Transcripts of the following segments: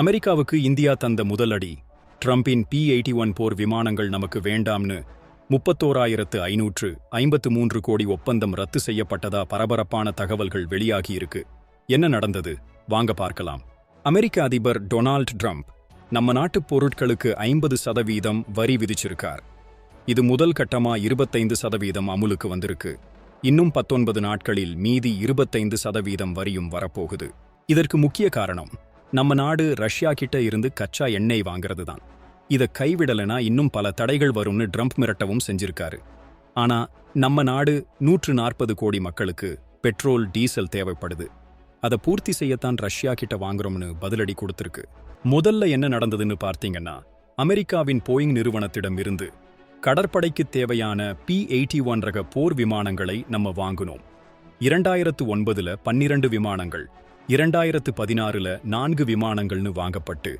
அமெரிக்காவுக்கு இந்தியா தந்த முதல் அடி. ட்ரம்பின் பி எயிட்டி ஒன் போர் விமானங்கள் நமக்கு வேண்டாம்னு முப்பத்தோராயிரத்து ஐநூற்று ஐம்பத்து மூன்று கோடி ஒப்பந்தம் ரத்து செய்யப்பட்டதா பரபரப்பான தகவல்கள் வெளியாகியிருக்கு. என்ன நடந்தது? வாங்க பார்க்கலாம். அமெரிக்க அதிபர் டொனால்ட் ட்ரம்ப் நம்ம நாட்டுப் பொருட்களுக்கு ஐம்பது சதவீதம் வரி விதிச்சிருக்கார். இது முதல் கட்டமா இருபத்தைந்து சதவீதம் அமுலுக்கு வந்திருக்கு. இன்னும் பத்தொன்பது நாட்களில் மீதி இருபத்தைந்து சதவீதம் வரியும் வரப்போகுது. இதற்கு முக்கிய காரணம் நம்ம நாடு ரஷ்யா கிட்ட இருந்து கச்சா எண்ணெய் வாங்குறது தான் இதை கைவிடலைனா இன்னும் பல தடைகள் வரும்னு ட்ரம்ப் மிரட்டவும் செஞ்சிருக்காரு. ஆனா நம்ம நாடு நூற்று நாற்பது கோடி மக்களுக்கு பெட்ரோல் டீசல் தேவைப்படுது. அதை பூர்த்தி செய்யத்தான் ரஷ்யா கிட்ட வாங்குறோம்னு பதிலடி கொடுத்துருக்கு. முதல்ல என்ன நடந்ததுன்னு பார்த்தீங்கன்னா அமெரிக்காவின் போயிங் நிறுவனத்திடம் இருந்து கடற்படைக்கு தேவையான பி எயிட்டி ஒன் ரக போர் விமானங்களை நம்ம வாங்கினோம். இரண்டாயிரத்து ஒன்பதுல பன்னிரண்டு விமானங்கள் இரண்டாயிரத்து பதினாறுல நான்கு விமானங்கள்னு வாங்கப்பட்டு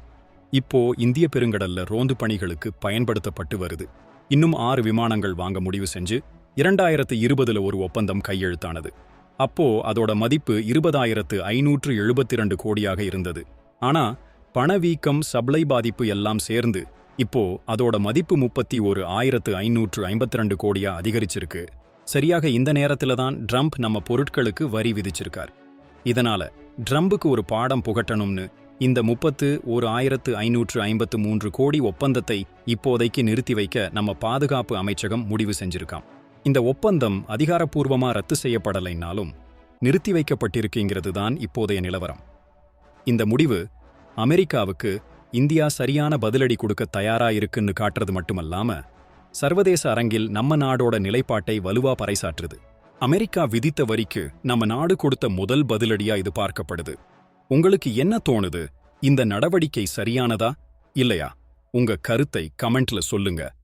இப்போ இந்திய பெருங்கடல்ல ரோந்து பணிகளுக்கு பயன்படுத்தப்பட்டு வருது. இன்னும் ஆறு விமானங்கள் வாங்க முடிவு செஞ்சு இரண்டாயிரத்து இருபதுல ஒரு ஒப்பந்தம் கையெழுத்தானது. அப்போ அதோட மதிப்பு இருபதாயிரத்து ஐநூற்று எழுபத்தி ரெண்டு கோடியாக இருந்தது. ஆனா பணவீக்கம் சப்ளை பாதிப்பு எல்லாம் சேர்ந்து இப்போ அதோட மதிப்பு முப்பத்தி ஒரு ஆயிரத்து ஐநூற்று ஐம்பத்தி ரெண்டு கோடியா அதிகரிச்சிருக்கு. சரியாக இந்த நேரத்துல தான் ட்ரம்ப் நம்ம பொருட்களுக்கு வரி விதிச்சிருக்கார். இதனால ட்ரம்புக்கு ஒரு பாடம் புகட்டணும்னு இந்த முப்பத்து ஒரு ஆயிரத்து ஐநூற்று ஐம்பத்து மூன்று கோடி ஒப்பந்தத்தை இப்போதைக்கு நிறுத்தி வைக்க நம்ம பாதுகாப்பு அமைச்சகம் முடிவு செஞ்சிருக்காம். இந்த ஒப்பந்தம் அதிகாரப்பூர்வமா ரத்து செய்யப்படலைன்னாலும் நிறுத்தி வைக்கப்பட்டிருக்குங்கிறது தான் இப்போதைய நிலவரம். இந்த முடிவு அமெரிக்காவுக்கு இந்தியா சரியான பதிலடி கொடுக்க தயாரா இருக்குன்னு காட்டுறது மட்டுமல்லாம சர்வதேச அரங்கில் நம்ம நாடோட நிலைப்பாட்டை வலுவா பறைசாற்றுது. அமெரிக்கா விதித்த வரிக்கு நம்ம நாடு கொடுத்த முதல் பதிலடியா இது பார்க்கப்படுது. உங்களுக்கு என்ன தோணுது? இந்த நடவடிக்கை சரியானதா? இல்லையா? உங்க கருத்தை கமெண்ட்ல சொல்லுங்க.